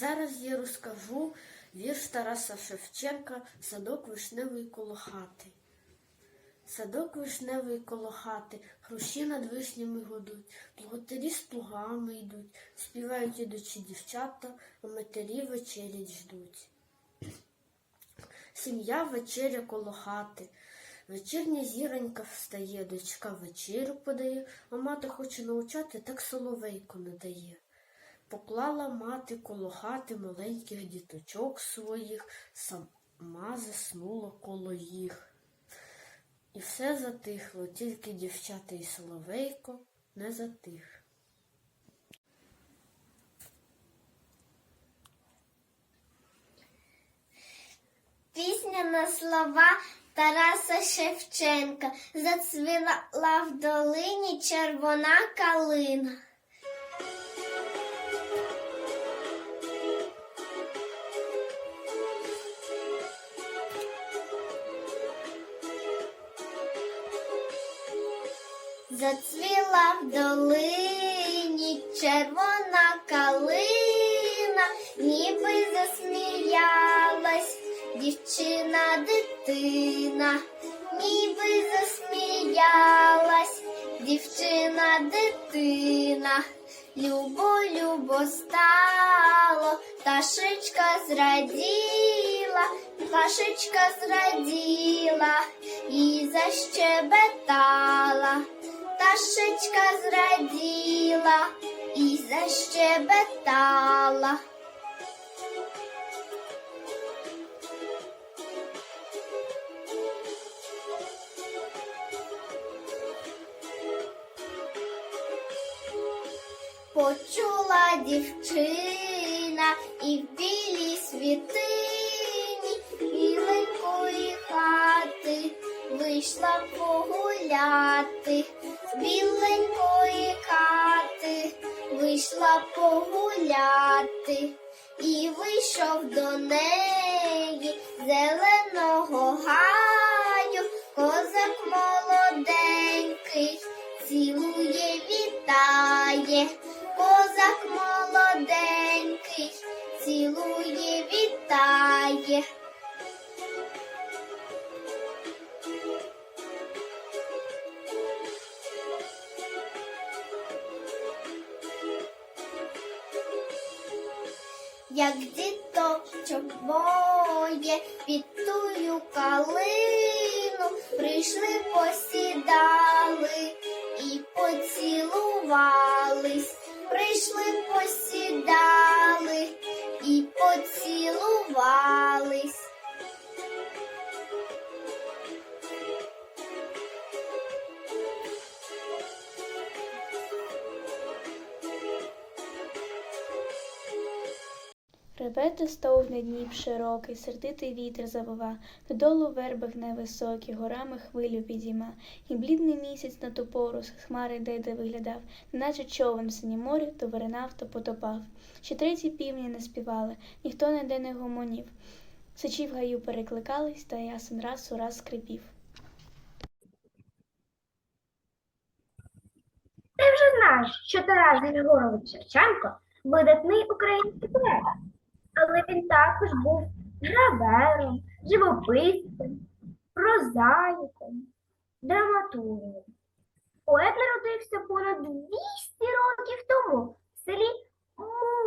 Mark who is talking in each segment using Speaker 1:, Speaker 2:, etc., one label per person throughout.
Speaker 1: Зараз я розкажу вірш Тараса Шевченка Садок вишневий коло хати. Садок вишневий коло хати, хрущі над вишнями гудуть, плуготарі з плугами йдуть, співають ідучі дівчата, а матері вечерять ждуть. Сім'я вечеря коло хати. Вечірня зіронька встає, дочка вечерю подає, а мати хоче навчати, так соловейко не дає. Поклала мати коло хати маленьких діточок своїх, сама заснула коло їх. І все затихло, тільки дівчата і соловейко не затих.
Speaker 2: Пісня на слова Тараса Шевченка зацвіла в долині червона калина. Зацвіла в долині червона калина, ніби засміялась дівчина дитина, ніби засміялась дівчина дитина, любо, любо стало, пташечка зраділа, пташечка зраділа і защебетала. Пташечка зраділа і защебетала. Почула дівчина і в білій світині біленької хати вийшла погуляти, з біленької хати вийшла погуляти, і вийшов до неї зеленого гаю, козак молоденький, цілує, вітає, як діточок боє, під тую калину прийшли, посідали і поцілувались, прийшли, посідали і поцілувались.
Speaker 3: Ребете стовне Дніп широкий, сердитий вітер завива, додолу верби невисокі, горами хвилю підійма, і блідний місяць на ту пору з хмари деде виглядав, неначе човен в сині морі, то виринав, то потопав. Ще треті півні не співали, ніхто ніде не гомонів. Сичі в гаю перекликались, та ясен раз у раз скрипів.
Speaker 4: Ти вже знаєш, що Тарас Григорович Шевченко видатний український поет, але він також був гравером, живописцем, прозаїком, драматургом. Поет народився понад 200 років тому в селі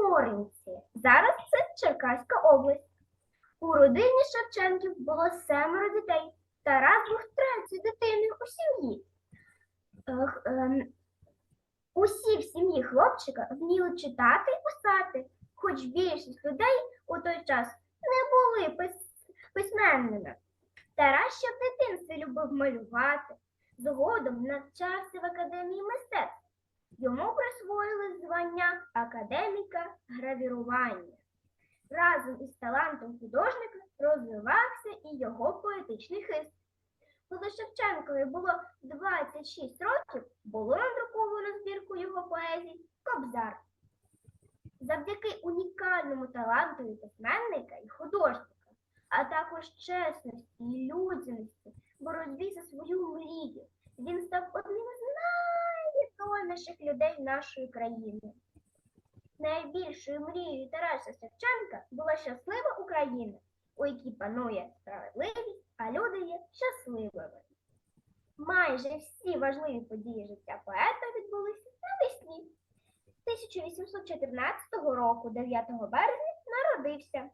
Speaker 4: Моринці. Зараз це Черкаська область. У родині Шевченків було семеро дітей. Тарас був третьою дитиною у сім'ї. Ем, Усі в сім'ї хлопчика вміли читати і писати, хоч більшість людей у той час не були пис- письменними. Тарас ще в дитинстві любив малювати, згодом навчався в академії мистецтв. Йому присвоїли звання академіка гравірування. Разом із талантом художника розвивався і його поетичний хист. Коли Шевченкові було 26 років, було надруковано збірку його поезій Кобзар. Завдяки унікальному таланту письменника і художника, а також чесності і людяності, боротьбі за свою мрію, він став одним з найвідоміших людей нашої країни. Найбільшою мрією Тараса Шевченка була щаслива Україна, у якій панує справедливість, а люди є щасливими. Майже всі важливі події життя поета відбулися навесні. 1814 року, 9 березня, народився.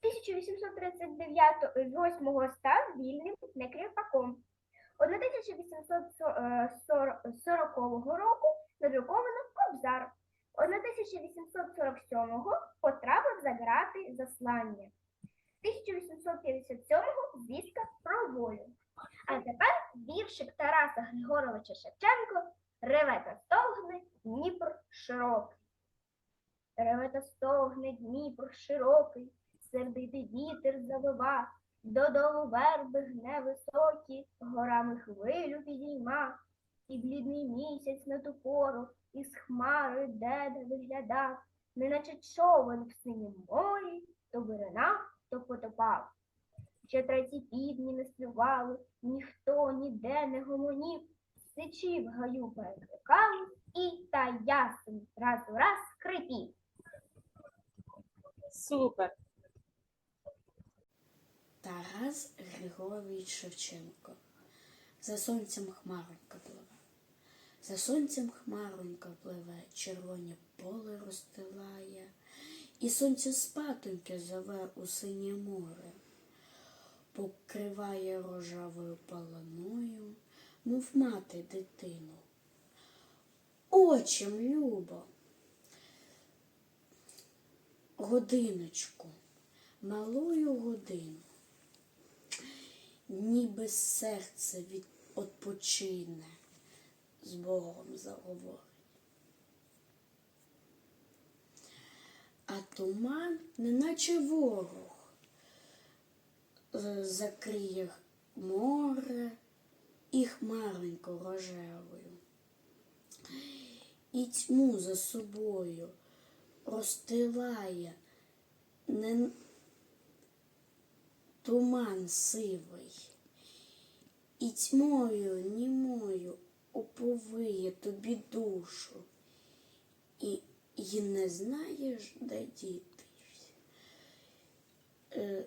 Speaker 4: 1839 став вільним некріпаком. 1840 року надруковано Кобзар. 1847-го потрапив за грати заслання. 1857-го звістка про волю. А тепер віршик Тараса Григоровича Шевченко Реве та стогне Дніпр широкий. Реве та стогне Дніпр широкий, сердитий вітер завива, додолу верби гне високі, горами хвилю підійма, і блідний місяць на ту пору із хмари деде виглядав, неначе човен в синім морі, то виринав, то потопав. Ще треті півдні не співали, ніхто ніде не гомонів, сичі в гаю перекликали, і та ясен раз у раз скрипів.
Speaker 5: Супер.
Speaker 1: Тарас Григорович Шевченко. За сонцем хмаронька пливе. За сонцем хмаронька пливе, червоні поле розстилає, і сонце спатоньки зове у синє море, покриває рожавою паланою, мов мати дитину. Очим любо. Годиночку, малую годину ніби серце від odpoczyне, з Богом заговорить. А туман, неначе ворог, е, закриє море і хмаренько рожевою, і тьму за собою розстилає, не туман сивий, і тьмою німою оповиє тобі душу, і, і не знаєш, де дітись. Е,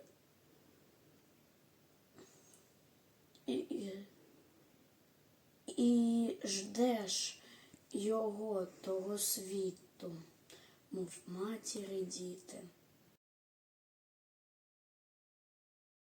Speaker 1: і, і, і ждеш його того світу, мов матері діти.